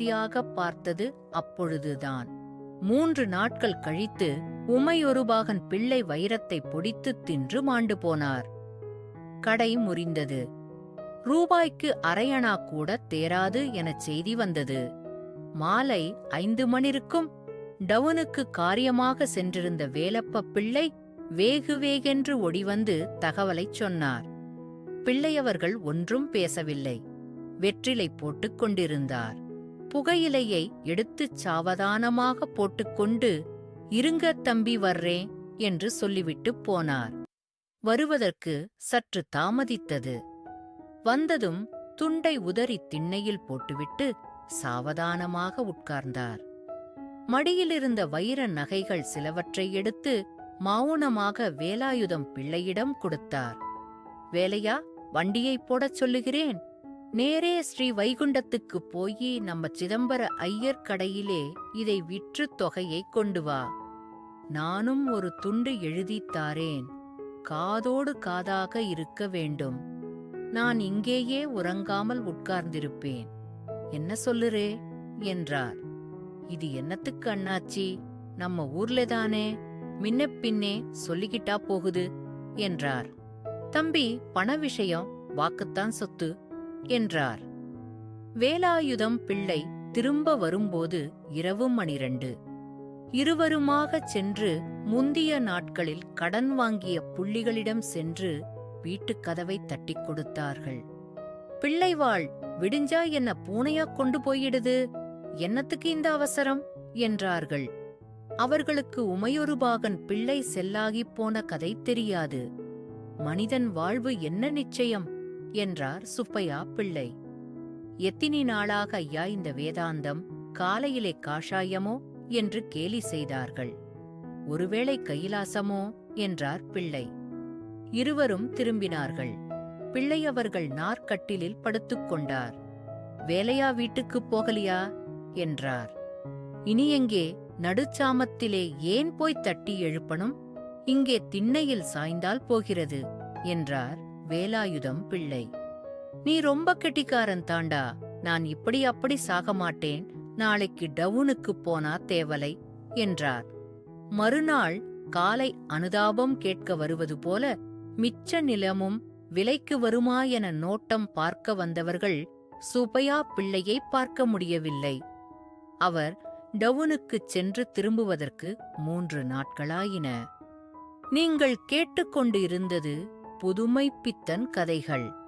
கடைசியாக பார்த்தது அப்பொழுதுதான். மூன்று நாட்கள் கழித்து உமையொருபாகன் பிள்ளை வைரத்தை பொடித்து தின்று மாண்டு போனார். கடை முறிந்தது. ரூபாய்க்கு அரையணா கூட தேராது எனச் செய்தி வந்தது. மாலை ஐந்து மணிருக்கும் டவுனுக்கு காரியமாக சென்றிருந்த வேலப்ப பிள்ளை வேகு வேகென்று ஒடிவந்து தகவலைச் சொன்னார். பிள்ளையவர்கள் ஒன்றும் பேசவில்லை. வெற்றிலை போட்டுக் கொண்டிருந்தார். புகையிலையை எடுத்துச் சாவதானமாக போட்டுக்கொண்டு இருங்க தம்பி வர்றேன் என்று சொல்லிவிட்டுப் போனார். வருவதற்கு சற்று தாமதித்தது. வந்ததும் துண்டை உதறி திண்ணையில் போட்டுவிட்டு சாவதானமாக உட்கார்ந்தார். மடியிலிருந்த வைர நகைகள் சிலவற்றை எடுத்து மௌனமாக வேலாயுதம் பிள்ளையிடம் கொடுத்தார். வேலையா வண்டியைப் போடச் சொல்லுகிறேன் நேரே ஸ்ரீ வைகுண்டத்துக்குப் போயி நம்ம சிதம்பர ஐயர் கடையிலே இதை விற்று தொகையை கொண்டு வா. நானும் ஒரு துண்டு எழுதித் தாரேன். காதோடு காதாக இருக்க வேண்டும். நான் இங்கேயே உறங்காமல் உட்கார்ந்திருப்பேன். என்ன சொல்லுறே? என்றார். இது என்னத்துக்கு அண்ணாச்சி? நம்ம ஊர்லதானே முன்ன பின்னே சொல்லிக்கிட்டா போகுது? என்றார். தம்பி பண விஷயம் வாக்குத்தான் சொத்து. என்றார். வேலாயுதம் பிள்ளை திரும்ப வரும்போது இரவு மணிரண்டு. இருவருமாகச் சென்று முந்திய நாட்களில் கடன் வாங்கிய புள்ளிகளிடம் சென்று வீட்டுக் கதவை தட்டிக் கொடுத்தார்கள். பிள்ளைவாள் விடிஞ்சா என்ன பூனையா கொண்டு போயிடுது? என்னத்துக்கு இந்த அவசரம்? என்றார்கள். அவர்களுக்கு உமையொருபாகன் பிள்ளை செல்லாகிப் போன கதை தெரியாது. மனிதன் வாழ்வு என்ன நிச்சயம்? என்றார் சுப்பையா பிள்ளை. எத்தினி நாளாக ஐயா இந்த வேதாந்தம் காலையிலே காஷாயமோ என்று கேலி செய்தார்கள். ஒருவேளை கைலாசமோ என்றார் பிள்ளை. இருவரும் திரும்பினார்கள். பிள்ளை அவர்கள் நாற்கட்டிலில் படுத்துக் கொண்டார். வேலையா வீட்டுக்குப் போகலியா? என்றார். இனி எங்கே? நடுச்சாமத்திலே ஏன் போய் தட்டி எழுப்பணும்? இங்கே திண்ணையில் சாய்ந்தால் போகிறது? என்றார். வேலாயுதம் பிள்ளை. நீ ரொம்ப கெட்டிக்காரன் தாண்டா. நான் இப்படி அப்படி சாக மாட்டேன். நாளைக்கு டவுனுக்கு போனா தேவலை என்றார். மறுநாள் காலை அனுதாபம் கேட்க வருவது போல மிச்ச நிலமும் விலைக்கு வருமா என நோட்டம் பார்க்க வந்தவர்கள் சுபையா பிள்ளையை பார்க்க முடியவில்லை. அவர் டவுனுக்குச் சென்று திரும்புவதற்கு மூன்று நாட்களாயின. நீங்கள் கேட்டுக்கொண்டு இருந்தது புதுமை பித்தன் கதைகள்.